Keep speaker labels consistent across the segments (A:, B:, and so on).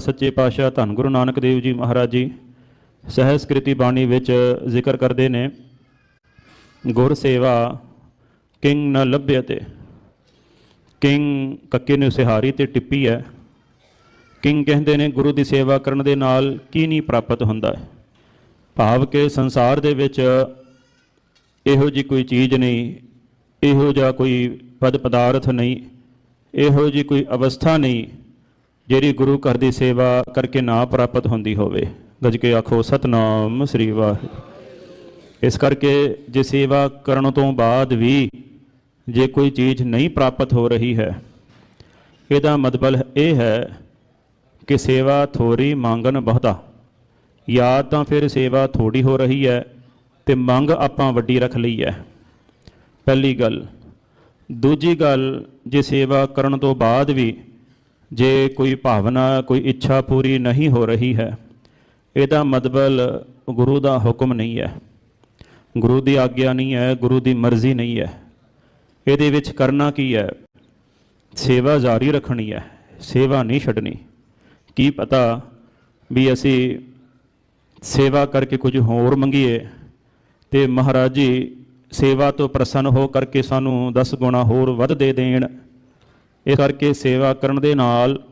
A: ਸੱਚੇ ਪਾਤਸ਼ਾਹ ਧੰਨ ਗੁਰੂ ਨਾਨਕ ਦੇਵ ਜੀ ਮਹਾਰਾਜ ਜੀ ਸਹਿਸਕ੍ਰਿਤੀ ਬਾਣੀ ਵਿੱਚ ਜ਼ਿਕਰ ਕਰਦੇ ਨੇ, ਗੁਰ ਸੇਵਾ ਕਿੰਗ ਨ ਲੱਭਿਅਤੇ ਕਿੰਗ ਕੱਕੇ ਨੂੰ ਸਿਹਾਰੀ ਤੇ ਟਿੱਪੀ ਹੈ ਕਿੰਗ ਕਹਿੰਦੇ ਨੇ ਗੁਰੂ ਦੀ ਸੇਵਾ ਕਰਨ ਦੇ ਨਾਲ ਕੀ ਨਹੀਂ ਪ੍ਰਾਪਤ ਹੁੰਦਾ ਹੈ ਭਾਵ ਕਿ ਸੰਸਾਰ ਦੇ ਵਿੱਚ ਇਹੋ ਜੀ ਕੋਈ ਚੀਜ਼ ਨਹੀਂ, ਇਹੋ ਜਿਹਾ ਕੋਈ ਪਦ ਪਦਾਰਥ ਨਹੀਂ, ਇਹੋ ਜੀ ਕੋਈ ਅਵਸਥਾ ਨਹੀਂ ਜਿਹੜੀ ਗੁਰੂ ਘਰ ਦੀ ਸੇਵਾ ਕਰਕੇ ਨਾ ਪ੍ਰਾਪਤ ਹੁੰਦੀ ਹੋਵੇ। ਗੱਜ ਕੇ ਆਖੋ, ਸਤਨਾਮ ਸ੍ਰੀ ਵਾਹਿਗੁਰੂ। ਇਸ ਕਰਕੇ ਜੇ ਸੇਵਾ ਕਰਨ ਤੋਂ ਬਾਅਦ ਵੀ ਜੇ ਕੋਈ ਚੀਜ਼ ਨਹੀਂ ਪ੍ਰਾਪਤ ਹੋ ਰਹੀ ਹੈ, ਇਹਦਾ ਮਤਲਬ ਇਹ ਹੈ ਕਿ ਸੇਵਾ ਥੋੜੀ ਮੰਗਨ ਬਹੁਤਾ। ਜਾਂ ਤਾਂ ਫਿਰ ਸੇਵਾ ਥੋੜੀ ਹੋ ਰਹੀ ਹੈ ਤੇ ਮੰਗ ਆਪਾਂ ਵੱਡੀ ਰੱਖ ਲਈ ਹੈ। ਪਹਿਲੀ ਗੱਲ। ਦੂਜੀ ਗੱਲ, ਜੇ ਸੇਵਾ ਕਰਨ ਤੋਂ ਬਾਅਦ ਵੀ ਜੇ ਕੋਈ ਭਾਵਨਾ, ਕੋਈ ਇੱਛਾ ਪੂਰੀ ਨਹੀਂ ਹੋ ਰਹੀ ਹੈ, ਇਹਦਾ ਮਤਲਬ ਗੁਰੂ ਦਾ ਹੁਕਮ ਨਹੀਂ ਹੈ। ਗੁਰੂ ਦੀ ਆਗਿਆ ਨਹੀਂ ਹੈ, ਗੁਰੂ ਦੀ ਮਰਜ਼ੀ ਨਹੀਂ ਹੈ। ਇਹਦੇ ਵਿੱਚ ਕਰਨਾ ਕੀ ਹੈ? ਸੇਵਾ ਜਾਰੀ ਰੱਖਣੀ ਹੈ, ਸੇਵਾ ਨਹੀਂ ਛੱਡਣੀ। ਕੀ ਪਤਾ ਵੀ ਅਸੀਂ ਸੇਵਾ ਕਰਕੇ ਕੁਝ ਹੋਰ ਮੰਗੀਏ ਤੇ ਮਹਾਰਾਜ ਜੀ ਸੇਵਾ ਤੋਂ ਪ੍ਰਸੰਨ ਹੋ ਕਰਕੇ ਸਾਨੂੰ 10 ਗੁਣਾ ਹੋਰ ਵੱਧ ਦੇ ਦੇਣ। ਇਸ ਕਰਕੇ ਸੇਵਾ ਕਰਨ ਦੇ ਨਾਲ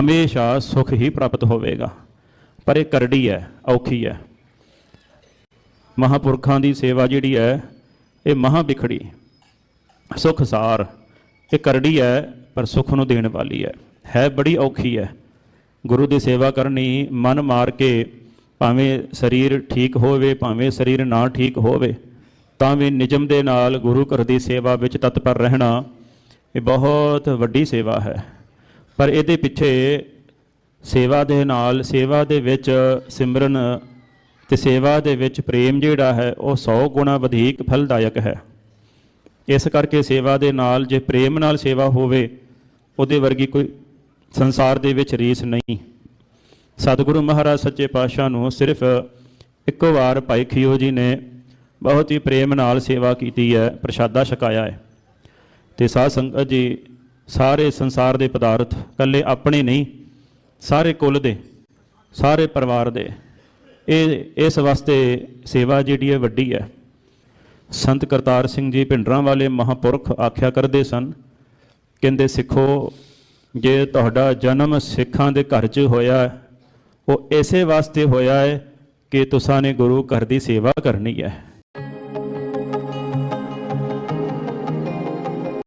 A: ਹਮੇਸ਼ਾ ਸੁਖ ਹੀ ਪ੍ਰਾਪਤ ਹੋਵੇਗਾ। ਪਰ ਇਹ ਕਰੜੀ ਹੈ, ਔਖੀ ਹੈ। ਮਹਾਪੁਰਖਾਂ ਦੀ ਸੇਵਾ ਜਿਹੜੀ ਹੈ, ਇਹ ਮਹਾ ਬਿਖੜੀ। ਸੁਖ ਸਾਰ। ਇਹ ਕਰੜੀ ਹੈ, ਪਰ ਸੁਖ ਨੂੰ ਦੇਣ ਵਾਲੀ ਹੈ। ਹੈ ਬੜੀ ਔਖੀ ਹੈ। ਗੁਰੂ ਦੀ ਸੇਵਾ ਕਰਨੀ ਮਨ ਮਾਰ ਕੇ ਭਾਵੇਂ ਸਰੀਰ ਠੀਕ ਹੋਵੇ, ਭਾਵੇਂ ਸਰੀਰ ਨਾ ਠੀਕ ਹੋਵੇ, ਤਾਂ ਵੀ ਨਿਯਮ ਦੇ ਨਾਲ ਗੁਰੂ ਘਰ ਦੀ ਸੇਵਾ ਵਿੱਚ ਤਤਪਰ ਰਹਿਣਾ ਇਹ ਬਹੁਤ ਵੱਡੀ ਸੇਵਾ ਹੈ। ਪਰ ਇਹਦੇ ਪਿੱਛੇ ਸੇਵਾ ਦੇ ਨਾਲ ਸੇਵਾ ਦੇ ਵਿੱਚ ਸਿਮਰਨ ਤੇ ਸੇਵਾ ਦੇ ਵਿੱਚ ਪ੍ਰੇਮ ਜਿਹੜਾ ਹੈ, ਉਹ 100 ਗੁਣਾ ਵਧੇਕ ਫਲਦਾਇਕ ਹੈ। ਇਸ ਕਰਕੇ ਸੇਵਾ ਦੇ ਨਾਲ ਜੇ ਪ੍ਰੇਮ ਨਾਲ ਸੇਵਾ ਹੋਵੇ, ਉਹਦੇ ਵਰਗੀ ਕੋਈ ਸੰਸਾਰ ਦੇ ਵਿੱਚ ਰੀਸ ਨਹੀਂ। ਸਤਿਗੁਰੂ ਮਹਾਰਾਜ ਸੱਚੇ ਪਾਤਸ਼ਾਹ ਨੂੰ ਸਿਰਫ ਇੱਕੋ ਵਾਰ ਭਾਈ ਖਿਓ ਜੀ ਨੇ ਬਹੁਤ ਹੀ ਪ੍ਰੇਮ ਨਾਲ ਸੇਵਾ ਕੀਤੀ ਹੈ, ਪ੍ਰਸ਼ਾਦਾ ਛਕਾਇਆ ਹੈ। ਤੇ ਸਾਧ ਸੰਗਤ ਜੀ ਸਾਰੇ ਸੰਸਾਰ ਦੇ ਪਦਾਰਥ ਇਕੱਲੇ ਆਪਣੇ ਨਹੀਂ, ਸਾਰੇ ਕੁੱਲ ਦੇ, ਸਾਰੇ ਪਰਿਵਾਰ ਦੇ। ਇਹ, ਇਸ ਵਾਸਤੇ ਸੇਵਾ ਜਿਹੜੀ ਹੈ ਵੱਡੀ ਹੈ। ਸੰਤ ਕਰਤਾਰ ਸਿੰਘ ਜੀ ਭਿੰਡਰਾਂ ਵਾਲੇ ਮਹਾਪੁਰਖ ਆਖਿਆ ਕਰਦੇ ਸਨ, ਕਹਿੰਦੇ, ਸਿੱਖੋ, ਜੇ ਤੁਹਾਡਾ ਜਨਮ ਸਿੱਖਾਂ ਦੇ ਘਰ 'ਚ ਹੋਇਆ, ਉਹ ਇਸੇ ਵਾਸਤੇ ਹੋਇਆ ਹੈ ਕਿ ਤੁਸਾਂ ਨੇ ਗੁਰੂ ਘਰ ਦੀ ਸੇਵਾ ਕਰਨੀ ਹੈ।